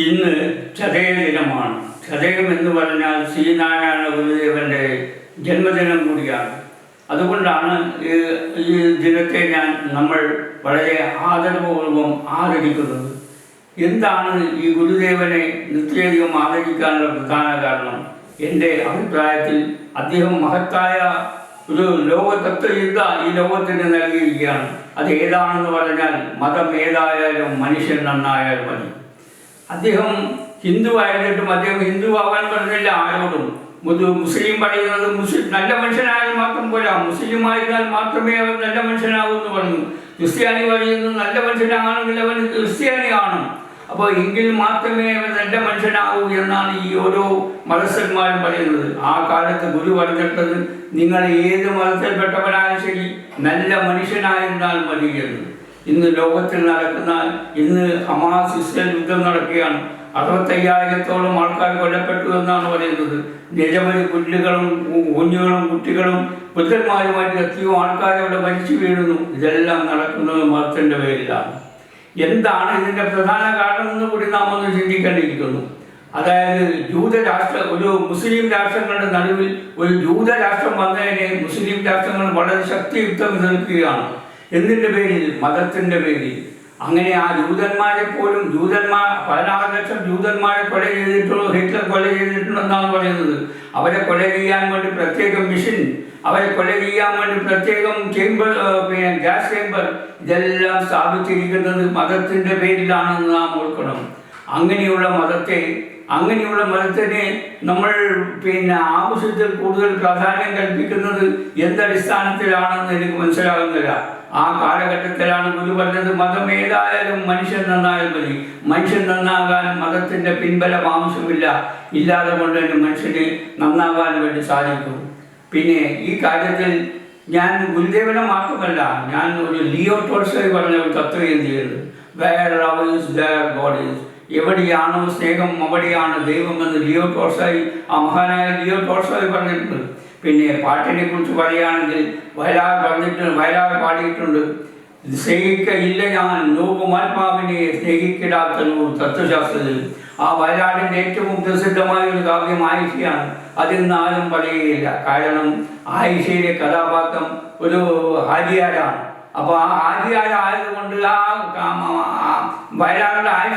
ഇന്ന് ചതയ ദിനമാണ് ചതയം എന്ന് പറഞ്ഞാൽ ശ്രീനാരായണ ഗുരുദേവന്റെ ജന്മദിനം കൂടിയാണ്. അതുകൊണ്ടാണ് ഈ ദിനത്തെ ഞാൻ നമ്മൾ വളരെ ആദരപൂർവം ആദരിക്കുന്നത്. എന്താണ് ഈ ഗുരുദേവനെ നിത്യധികം ആദരിക്കാനുള്ള പ്രധാന കാരണം? എന്റെ അഭിപ്രായത്തിൽ അദ്ദേഹം മഹത്തായ ഒരു ലോകതത്വചിന്ത ഈ ലോകത്തിന് നൽകിയിരിക്കുകയാണ്. അത് ഏതാണെന്ന് പറഞ്ഞാൽ മതം ഏതായാലും മനുഷ്യൻ നന്നായാൽ മതി. അദ്ദേഹം ഹിന്ദു ആയിരുന്നിട്ടും അദ്ദേഹം ഹിന്ദു ആവാൻ പറഞ്ഞില്ല ആരോടും മുസ്ലിം പറയുന്നത് മുസ്ലിം നല്ല മനുഷ്യനായാൽ മാത്രം പോരാ. മുസ്ലിം ആയിരുന്നാൽ മാത്രമേ അവൻ നല്ല മനുഷ്യനാവൂ എന്ന് പറഞ്ഞു. ക്രിസ്ത്യാനി പറയുന്നത് നല്ല മനുഷ്യനാണെങ്കിൽ അവൻ ക്രിസ്ത്യാനിയാണ്. അപ്പോൾ എങ്കിൽ മാത്രമേ അവൻ നല്ല മനുഷ്യനാകൂ എന്നാണ് ഈ ഓരോ മതസ്ഥന്മാരും പറയുന്നത്. ആ കാലത്ത് ഗുരു പറഞ്ഞിട്ടത് നിങ്ങൾ ഏത് മതത്തിൽപ്പെട്ടവനായാലും ശരി നല്ല മനുഷ്യനായിരുന്നാൽ മതി എന്ന്. ഇന്ന് ലോകത്തിൽ നടക്കുന്ന ഇന്ന് ഹമാസ് ഇസ്രേൽ യുദ്ധം നടക്കുകയാണ്. അറുപത്തയ്യായിരത്തോളം ആൾക്കാർ കൊല്ലപ്പെട്ടു എന്നാണ് പറയുന്നത്. നിരവധി പുല്ലുകളും കുഞ്ഞുകളും കുട്ടികളും പുത്രന്മാരുമായിട്ട് എത്തിയോ ആൾക്കാരവിടെ മരിച്ചു വീഴുന്നു. ഇതെല്ലാം നടക്കുന്നത് മതത്തിന്റെ പേരിലാണ്. എന്താണ് ഇതിന്റെ പ്രധാന കാരണം എന്ന് കൂടി നാം ഒന്ന് ചിന്തിക്കേണ്ടിയിരിക്കുന്നു. അതായത് ജൂതരാഷ്ട്ര ഒരു മുസ്ലിം രാഷ്ട്രങ്ങളുടെ നടുവിൽ ഒരു ജൂതരാഷ്ട്രം വന്നതിനെ മുസ്ലിം രാഷ്ട്രങ്ങൾ വളരെ ശക്തിയുക്തം എതിർക്കുകയാണ് എന്തിന്റെ പേരിൽ? മതത്തിന്റെ പേരിൽ. അങ്ങനെ ആ ജൂതന്മാരെ പോലും ജൂതന്മാർ പതിനാറ് ലക്ഷം ജൂതന്മാരെ കൊല ചെയ്തിട്ടുള്ളൂ ഹിറ്റ്ലർ കൊല ചെയ്തിട്ടുണ്ടെന്നാണ് പറയുന്നത്. അവരെ കൊല ചെയ്യാൻ വേണ്ടി പ്രത്യേകം മിഷൻ അവരെ കൊല ചെയ്യാൻ വേണ്ടി പ്രത്യേകം ചേംബർ പിന്നെ ഗ്യാസ് ചേംബർ ഇതെല്ലാം സ്ഥാപിച്ചിരിക്കുന്നത് മതത്തിന്റെ പേരിലാണെന്ന് നാം ഓർക്കണം. അങ്ങനെയുള്ള മതത്തെ അങ്ങനെയുള്ള മതത്തിനെ നമ്മൾ പിന്നെ ആവശ്യത്തിൽ കൂടുതൽ പ്രാധാന്യം കൽപ്പിക്കുന്നത് എന്തടിസ്ഥാനത്തിലാണെന്ന് എനിക്ക് മനസ്സിലാകുന്നില്ല. ആ കാലഘട്ടത്തിലാണ് ഗുരു പറഞ്ഞത് മതം ഏതായാലും മനുഷ്യൻ നന്നായാൽ മതി. മനുഷ്യൻ നന്നാകാൻ മതത്തിന്റെ പിൻബലം ആവശ്യമില്ല. ഇല്ലാതെ കൊണ്ട് മനുഷ്യന് നന്നാകാൻ വേണ്ടി സാധിക്കും. പിന്നെ ഈ കാര്യത്തിൽ ഞാൻ ഗുരുദേവനെ മാത്രമല്ല ഞാൻ ഒരു ലിയോ ടോൾസോയ് പറഞ്ഞ ഒരു തത്വചിന്തയുണ്ട് വേർ ലവ് ഈസ് ഗോഡ് എവിടെയാണോ സ്നേഹം അവിടെയാണ് ദൈവം എന്ന് ലിയോ ടോൾസോയ് ആ മഹാനായ ലിയോ ടോൾസോയ് പറഞ്ഞിട്ടുണ്ട്. പിന്നെ പാട്ടിനെ കുറിച്ച് പറയുകയാണെങ്കിൽ വയലാർ പറഞ്ഞിട്ടുണ്ട് വയലാർ പാടിയിട്ടുണ്ട്. സ്നേഹിക്കയില്ല ഞാൻ ലോകമാത്മാവിനെ സ്നേഹിക്കിടാത്ത നൂറ് തത്വശാസ്ത്രത്തിൽ. ആ വയലാടിന്റെ ഏറ്റവും പ്രസിദ്ധമായ ഒരു കാവ്യം ആയിഷയാണ്. അതിൽ ആരും പറയുകയില്ല. കാരണം ആയിഷയിലെ കഥാപാത്രം ഒരു ഹാരിയാരാണ് അപ്പോൾ ആ ഹാജിയാരായതുകൊണ്ട് ആ ആ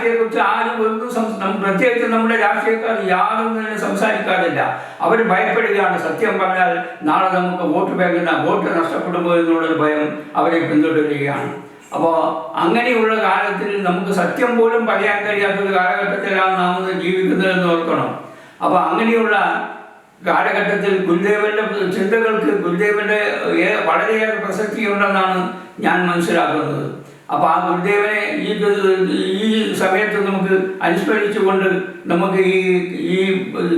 ആയിഷയെക്കുറിച്ച് ആരും ഒന്നും പ്രത്യേകിച്ച് നമ്മുടെ രാഷ്ട്രീയക്കാർ യാതൊന്നും തന്നെ സംസാരിക്കാറില്ല. അവർ ഭയപ്പെടുകയാണ്. സത്യം പറഞ്ഞാൽ നാളെ നമുക്ക് വോട്ട് ബാങ്കിന് വോട്ട് നഷ്ടപ്പെടുമോ എന്നുള്ളൊരു ഭയം അവരെ പിന്തുടരുകയാണ്. അപ്പോൾ അങ്ങനെയുള്ള കാലത്തിൽ നമുക്ക് സത്യം പോലും പറയാൻ കഴിയാത്ത ഒരു കാലഘട്ടത്തിലാണ് നാം ജീവിക്കുന്നതെന്ന് ഓർക്കണം. അപ്പോൾ അങ്ങനെയുള്ള കാലഘട്ടത്തിൽ ഗുരുദേവന്റെ ചിന്തകൾക്ക് ഗുരുദേവന്റെ വളരെയേറെ പ്രസക്തിയുണ്ടെന്നാണ് ഞാൻ മനസ്സിലാക്കുന്നത്. അപ്പോൾ ആ ഗുരുദേവനെ ഈ ഈ സമയത്ത് നമുക്ക് അനുസ്മരിച്ചുകൊണ്ട് നമുക്ക് ഈ ഈ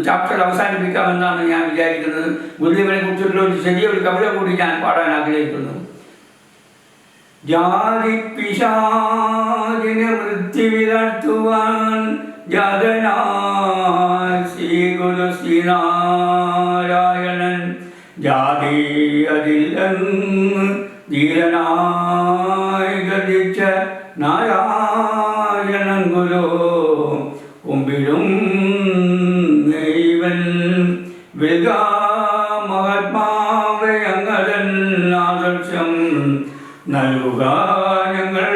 ചാപ്റ്റർ അവസാനിപ്പിക്കാമെന്നാണ് ഞാൻ വിചാരിക്കുന്നത്. ഗുരുദേവനെ കുറിച്ചുള്ള ഒരു ചെറിയൊരു കവിത കൂടി ഞാൻ പാടാൻ ആഗ്രഹിക്കുന്നു. ജാതി പിശാചിനെ മൃത്യുവിലർത്തുവാൻ ജാതനായ ശ്രീ ശ്രീനാരായണൻ ജാതി അതില്ലെന്ന് ധീരനായി നാരായണൻ ഗുരു കുമ്പിഴും ദൈവൻ വിക മഹാത്മാവേ അങ്ങതൻ ആദർശം നൽകുക. ഞങ്ങൾ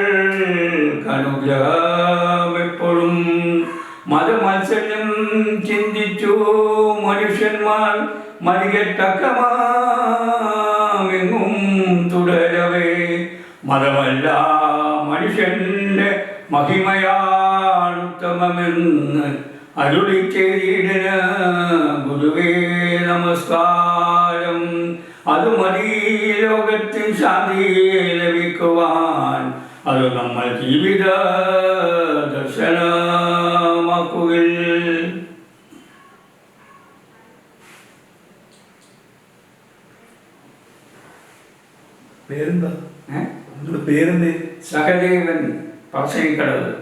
കനുഗ്രഹമെപ്പോഴും മതമത്സരം ചിന്തിച്ചു മനുഷ്യന്മാർ മരികത്തക്കമാമെങ്ങും തുടരവേ. മതമല്ല മനുഷ്യന്റെ മഹിമയാണുത്തമമെന്ന് അരുളി ഗുരുവേ നമസ്കാരം. അത് മതി ലോകത്തിൽ ശാന്തി ലഭിക്കുവാൻ. അത് നമ്മൾ ജീവിത ദർശനമാക്കുകയിൽ പേരെന്താ? പേരെന്തേ? സഹദേവൻ. பசவி கடவுள்.